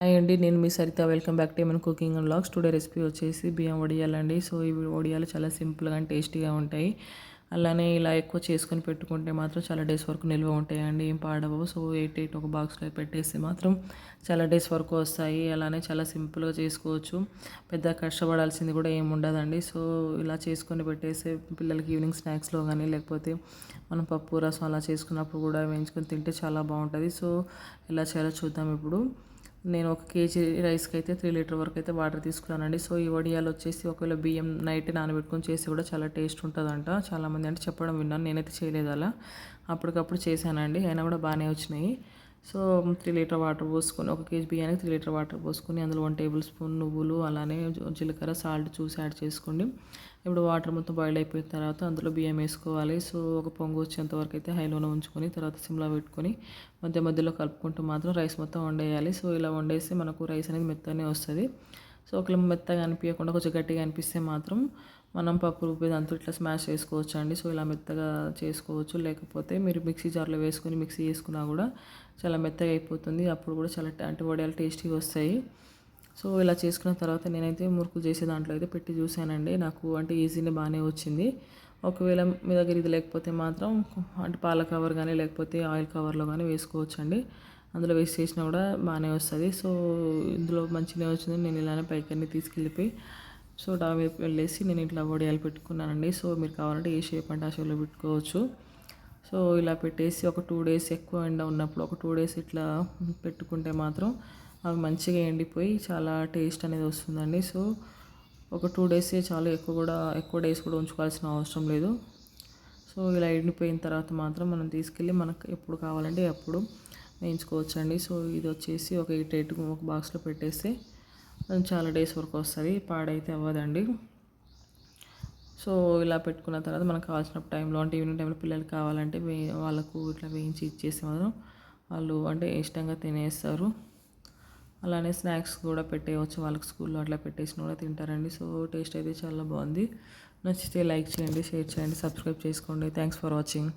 Hi అండి నేను మీ సరిత. వెల్కమ్ బ్యాక్ టు ఏమైనా cooking and blogs today recipe వచ్చేసి బియ్యం వడియాలండి. సో ఇవి వడియాలు చాలా సింపుల్గా అండ్ టేస్టీగా ఉంటాయి. అలానే ఇలా ఎక్కువ చేసుకొని పెట్టుకుంటే మాత్రం చాలా డేస్ వరకు నిల్వ ఉంటాయండి. ఏం పాడవు సో ఎయిట్ ఎయిట్ ఒక బాక్స్లో పెట్టేసి మాత్రం చాలా డేస్ వరకు వస్తాయి. అలానే చాలా సింపుల్గా చేసుకోవచ్చు. పెద్ద కష్టపడాల్సింది కూడా ఏమి ఉండదండి. సో ఇలా చేసుకొని పెట్టేసి పిల్లలకి ఈవినింగ్ స్నాక్స్లో కానీ లేకపోతే మనం పప్పు రసం అలా చేసుకున్నప్పుడు కూడా వేయించుకొని తింటే చాలా బాగుంటుంది. సో ఇలా చేయాలో చూద్దాం ఇప్పుడు. నేను ఒక కేజీ రైస్కి అయితే త్రీ లీటర్ వరకు అయితే వాటర్ తీసుకున్నానండి. సో ఈ వడియాలు వచ్చేసి ఒకవేళ బియ్యం నైట్ నానబెట్టుకొని చేసి కూడా చాలా టేస్ట్ ఉంటుందంట. చాలామంది అంటే చెప్పడం విన్నాను నేనైతే చేయలేదు అలా. అప్పటికప్పుడు చేశానండి అయినా కూడా బాగానే వచ్చినాయి. సో త్రీ లీటర్ వాటర్ పోసుకొని ఒక కేజీ బియ్యానికి త్రీ లీటర్ వాటర్ పోసుకొని అందులో వన్ టేబుల్ స్పూన్ నువ్వులు అలానే జీలకర్ర సాల్ట్ చూసి యాడ్ చేసుకోండి. ఇప్పుడు వాటర్ మొత్తం బాయిల్ అయిపోయిన తర్వాత అందులో బియ్యం వేసుకోవాలి. సో ఒక పొంగు వచ్చేంత వరకు అయితే హైలోనే ఉంచుకొని తర్వాత సిమ్లో పెట్టుకొని మధ్య మధ్యలో కలుపుకుంటూ మాత్రం రైస్ మొత్తం వండేయాలి. సో ఇలా వండేసి మనకు రైస్ అనేది మెత్తనే వస్తుంది. సో ఒకవేళ మెత్తగా అనిపించకుండా కొంచెం గట్టిగా అనిపిస్తే మాత్రం మనం పప్పు రుబ్బేది అంతా ఇట్లా స్మాష్ చేసుకోవచ్చు అండి సో ఇలా మెత్తగా చేసుకోవచ్చు. లేకపోతే మీరు మిక్సీ జార్లో వేసుకొని మిక్సీ చేసుకున్నా కూడా చాలా మెత్తగా అయిపోతుంది. అప్పుడు కూడా చాలా అంటే వడియాలు టేస్టీగా వస్తాయి. సో ఇలా చేసుకున్న తర్వాత నేనైతే మురుకులు చేసే దాంట్లో అయితే పెట్టి చూశానండి. నాకు అంటే ఈజీనే బాగానే వచ్చింది. ఒకవేళ మీ దగ్గర ఇది లేకపోతే మాత్రం అంటే పాల కవర్ కానీ లేకపోతే ఆయిల్ కవర్లో కానీ వేసుకోవచ్చు అండి అందులో వేస్ట్ చేసినా కూడా బాగానే వస్తుంది. సో ఇందులో మంచిగా వచ్చింది. నేను ఇలానే పైకన్నీ తీసుకెళ్ళిపోయి సో డా మీద వెళ్ళేసి నేను ఇట్లా వడియాలు పెట్టుకున్నానండి. సో మీరు కావాలంటే ఏ షేప్ అంటే ఆ షేప్లో పెట్టుకోవచ్చు. సో ఇలా పెట్టేసి ఒక టూ డేస్ ఎక్కువ ఎండ ఉన్నప్పుడు ఒక టూ డేస్ ఇట్లా పెట్టుకుంటే మాత్రం అవి మంచిగా ఎండిపోయి చాలా టేస్ట్ అనేది వస్తుందండి. సో ఒక టూ డేస్ చాలా ఎక్కువ కూడా ఎక్కువ డేస్ కూడా ఉంచుకోవాల్సిన అవసరం లేదు. సో ఇలా ఎండిపోయిన తర్వాత మాత్రం మనం తీసుకెళ్ళి మనకు ఎప్పుడు కావాలంటే అప్పుడు వేయించుకోవచ్చండి సో ఇది వచ్చేసి ఒక ఎయిట్ ఎయిట్ ఒక బాక్స్లో పెట్టేస్తే చాలా డేస్ వరకు వస్తుంది. పాడైతే అవ్వదండి. సో ఇలా పెట్టుకున్న తర్వాత మనకు కావాల్సిన టైంలో అంటే ఈవినింగ్ టైంలో పిల్లలు కావాలంటే వాళ్ళకు ఇట్లా వేయించి ఇచ్చేసి మాత్రం వాళ్ళు అంటే ఇష్టంగా తినేస్తారు. అలానే స్నాక్స్ కూడా పెట్టేయవచ్చు వాళ్ళకి స్కూల్లో అట్లా పెట్టేసిన కూడా తింటారండి. సో టేస్ట్ అయితే చాలా బాగుంది. నచ్చితే లైక్ చేయండి షేర్ చేయండి సబ్స్క్రైబ్ చేసుకోండి. Thanks for watching.